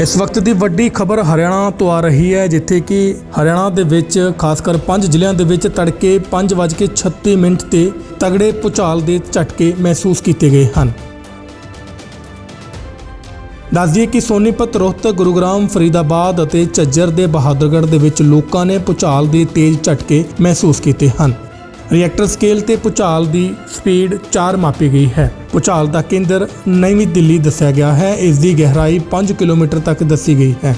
ਇਸ ਵਕਤ ਦੀ ਵੱਡੀ ਖਬਰ ਹਰਿਆਣਾ ਤੋਂ ਆ ਰਹੀ ਹੈ, ਜਿੱਥੇ ਕਿ ਹਰਿਆਣਾ ਦੇ ਵਿੱਚ, ਖਾਸ ਕਰ ਪੰਜ ਜ਼ਿਲ੍ਹਿਆਂ ਦੇ ਵਿੱਚ ਤੜਕੇ 5:36 ਮਿੰਟ ਤੇ ਤਗੜੇ ਭੁਚਾਲ ਦੇ ਝਟਕੇ ਮਹਿਸੂਸ ਕੀਤੇ ਗਏ ਹਨ। ਦੱਸਦੀਏ ਕਿ ਸੋਨੀਪਤ, ਰੋਹਤਕ, ਗੁਰੂਗ੍ਰਾਮ, ਫਰੀਦਾਬਾਦ ਅਤੇ ਝੱਜਰ ਦੇ ਬਹਾਦਰਗੜ੍ਹ ਦੇ ਵਿੱਚ ਲੋਕਾਂ ਨੇ ਭੁਚਾਲ ਦੇ ਤੇਜ਼ ਝਟਕੇ ਮਹਿਸੂਸ ਕੀਤੇ ਹਨ। ਰਿਐਕਟਰ ਸਕੇਲ ਤੇ ਭੁਚਾਲ ਦੀ ਸਪੀਡ 4 ਮਾਪੀ ਗਈ ਹੈ। ਭੁਚਾਲ ਦਾ ਕੇਂਦਰ ਨਵੀਂ ਦਿੱਲੀ ਦੱਸਿਆ ਗਿਆ ਹੈ। ਇਸ ਦੀ ਗਹਿਰਾਈ 5 ਕਿਲੋਮੀਟਰ ਤੱਕ ਦੱਸੀ ਗਈ ਹੈ।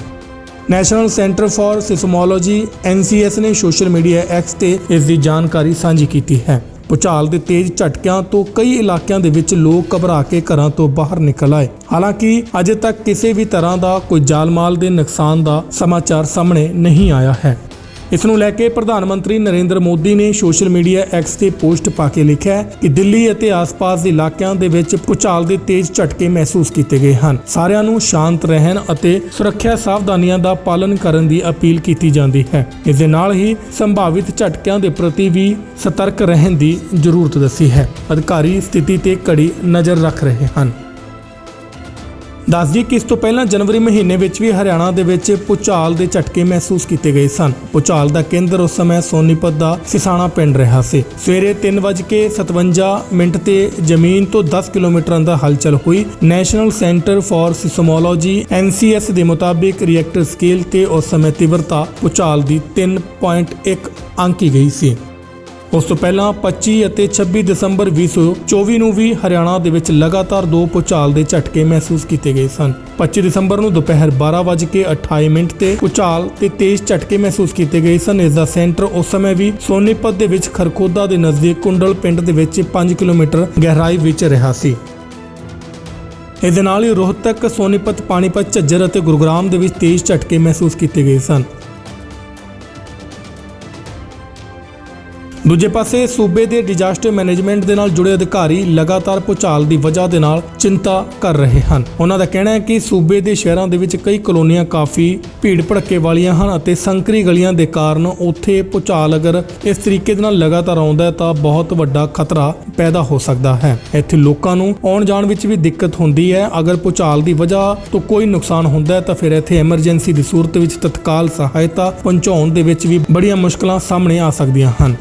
National centre for seismology NCS ਨੇ ਸੋਸ਼ਲ ਮੀਡੀਆ ਐਕਸ ਤੇ ਇਸ ਦੀ ਜਾਣਕਾਰੀ ਸਾਂਝੀ ਕੀਤੀ ਹੈ। ਭੁਚਾਲ ਦੇ ਤੇਜ਼ ਝਟਕਿਆਂ ਤੋਂ ਕਈ ਇਲਾਕਿਆਂ ਦੇ ਵਿੱਚ ਲੋਕ ਘਬਰਾ ਕੇ ਘਰਾਂ ਤੋਂ ਬਾਹਰ ਨਿਕਲ ਆਏ। ਹਾਲਾਂਕਿ, ਅਜੇ ਤੱਕ ਕਿਸੇ ਵੀ ਤਰ੍ਹਾਂ ਦਾ ਕੋਈ ਜਾਨਮਾਲ ਦੇ ਨੁਕਸਾਨ ਦਾ ਸਮਾਚਾਰ ਸਾਹਮਣੇ ਨਹੀਂ ਆਇਆ ਹੈ। ਇਸ ਨੂੰ ਲੈ ਕੇ ਪ੍ਰਧਾਨ ਮੰਤਰੀ ਨਰਿੰਦਰ ਮੋਦੀ ਨੇ ਸੋਸ਼ਲ ਮੀਡੀਆ ਐਕਸ ਤੇ ਪੋਸਟ ਪਾ ਕੇ ਲਿਖਿਆ ਕਿ ਦਿੱਲੀ ਅਤੇ ਆਸ-ਪਾਸ ਦੇ ਇਲਾਕਿਆਂ ਦੇ ਵਿੱਚ ਭੂਚਾਲ ਦੇ ਤੇਜ਼ ਝਟਕੇ ਮਹਿਸੂਸ ਕੀਤੇ ਗਏ ਹਨ। ਸਾਰਿਆਂ ਨੂੰ ਸ਼ਾਂਤ ਰਹਿਣ ਅਤੇ ਸੁਰੱਖਿਆ ਸਾਵਧਾਨੀਆਂ ਦਾ ਪਾਲਣ ਕਰਨ ਦੀ ਅਪੀਲ ਕੀਤੀ ਜਾਂਦੀ ਹੈ। ਇਸ ਦੇ ਨਾਲ ਹੀ ਸੰਭਾਵਿਤ ਝਟਕਿਆਂ ਦੇ ਪ੍ਰਤੀ ਵੀ ਸਤਰਕ ਰਹਿਣ ਦੀ ਜ਼ਰੂਰਤ ਦੱਸੀ ਹੈ। ਅਧਿਕਾਰੀ ਸਥਿਤੀ ਤੇ ਕੜੀ ਨਜ਼ਰ ਰੱਖ ਰਹੇ ਹਨ। ਦੱਸ ਦਈਏ ਕਿ ਇਸ ਤੋਂ ਪਹਿਲਾਂ ਜਨਵਰੀ ਮਹੀਨੇ ਵਿੱਚ ਵੀ ਹਰਿਆਣਾ ਦੇ ਵਿੱਚ ਭੂਚਾਲ ਦੇ ਝਟਕੇ ਮਹਿਸੂਸ ਕੀਤੇ ਗਏ ਸਨ। ਭੂਚਾਲ ਦਾ ਕੇਂਦਰ ਉਸ ਸਮੇਂ ਸੋਨੀਪਤ ਦਾ ਸਿਸਾਣਾ ਪਿੰਡ ਰਿਹਾ ਸੀ। ਸਵੇਰੇ 3:57 ਮਿੰਟ ਤੇ ਜ਼ਮੀਨ ਤੋਂ 10 ਕਿਲੋਮੀਟਰ ਅੰਦਰ ਹਲਚਲ ਹੋਈ। National centre for seismology NCS ਦੇ ਮੁਤਾਬਿਕ ਰਿਐਕਟਰ ਸਕੇਲ ਤੇ ਉਸ ਸਮੇਂ ਤੀਵਰਤਾ ਭੂਚਾਲ ਦੀ 3.1 ਅੰਕੀ ਗਈ ਸੀ। ਉਸ ਤੋਂ ਪਹਿਲਾਂ 25 ਅਤੇ 26 ਦਸੰਬਰ 2024 ਨੂੰ ਵੀ ਹਰਿਆਣਾ ਦੇ ਵਿੱਚ ਲਗਾਤਾਰ ਦੋ ਭੂਚਾਲ ਦੇ ਝਟਕੇ ਮਹਿਸੂਸ ਕੀਤੇ ਗਏ ਸਨ। 25 ਦਸੰਬਰ ਨੂੰ ਦੁਪਹਿਰ 12:28 ਮਿੰਟ ਤੇ ਭੂਚਾਲ ਤੇ ਤੇਜ਼ ਝਟਕੇ ਮਹਿਸੂਸ ਕੀਤੇ ਗਏ ਸਨ। ਇਸ ਦਾ ਸੈਂਟਰ ਉਸ ਸਮੇਂ ਵੀ ਸੋਨੀਪਤ ਦੇ ਵਿੱਚ ਖਰਖੋਦਾ ਦੇ ਨਜ਼ਦੀਕ ਕੁੰਡਲ ਪਿੰਡ ਦੇ ਵਿੱਚ 5 ਕਿਲੋਮੀਟਰ ਗਹਿਰਾਈ ਵਿੱਚ ਰਿਹਾ ਸੀ। ਇਸ ਦੇ ਨਾਲ ਹੀ ਰੋਹਤਕ, ਸੋਨੀਪਤ, ਪਾਣੀਪਤ, ਝੱਜਰ ਅਤੇ ਗੁਰੂਗ੍ਰਾਮ ਦੇ ਵਿੱਚ ਤੇਜ਼ ਝਟਕੇ ਮਹਿਸੂਸ ਕੀਤੇ ਗਏ ਸਨ। ਦੂਜੇ ਪਾਸੇ, ਸੂਬੇ ਦੇ ਡਿਜ਼ਾਸਟਰ ਮੈਨੇਜਮੈਂਟ ਦੇ ਨਾਲ ਜੁੜੇ ਅਧਿਕਾਰੀ ਲਗਾਤਾਰ ਭੂਚਾਲ ਦੀ ਵਜ੍ਹਾ ਦੇ ਨਾਲ ਚਿੰਤਾ ਕਰ ਰਹੇ ਹਨ। ਉਹਨਾਂ ਦਾ ਕਹਿਣਾ ਹੈ ਕਿ ਸੂਬੇ ਦੇ ਸ਼ਹਿਰਾਂ ਦੇ ਵਿੱਚ ਕਈ ਕਲੋਨੀਆਂ ਕਾਫੀ ਭੀੜ ਭੜੱਕੇ ਵਾਲੀਆਂ ਹਨ ਅਤੇ ਸੰਕਰੀ ਗਲੀਆਂ ਦੇ ਕਾਰਨ ਉੱਥੇ ਭੂਚਾਲ ਅਗਰ ਇਸ ਤਰੀਕੇ ਦੇ ਨਾਲ ਲਗਾਤਾਰ ਆਉਂਦਾ ਹੈ ਤਾਂ ਬਹੁਤ ਵੱਡਾ ਖਤਰਾ ਪੈਦਾ ਹੋ ਸਕਦਾ ਹੈ। ਇੱਥੇ ਲੋਕਾਂ ਨੂੰ ਆਉਣ ਜਾਣ ਵਿੱਚ ਵੀ ਦਿੱਕਤ ਹੁੰਦੀ ਹੈ। ਅਗਰ ਭੂਚਾਲ ਦੀ ਵਜ੍ਹਾ ਤੋਂ ਕੋਈ ਨੁਕਸਾਨ ਹੁੰਦਾ ਹੈ ਤਾਂ ਫਿਰ ਇੱਥੇ ਐਮਰਜੈਂਸੀ ਦੀ ਸੂਰਤ ਵਿੱਚ ਤਤਕਾਲ ਸਹਾਇਤਾ ਪਹੁੰਚਾਉਣ ਦੇ ਵਿੱਚ ਵੀ ਬੜੀਆਂ ਮੁਸ਼ਕਲਾਂ ਸਾਹਮਣੇ ਆ ਸਕਦੀਆਂ ਹਨ।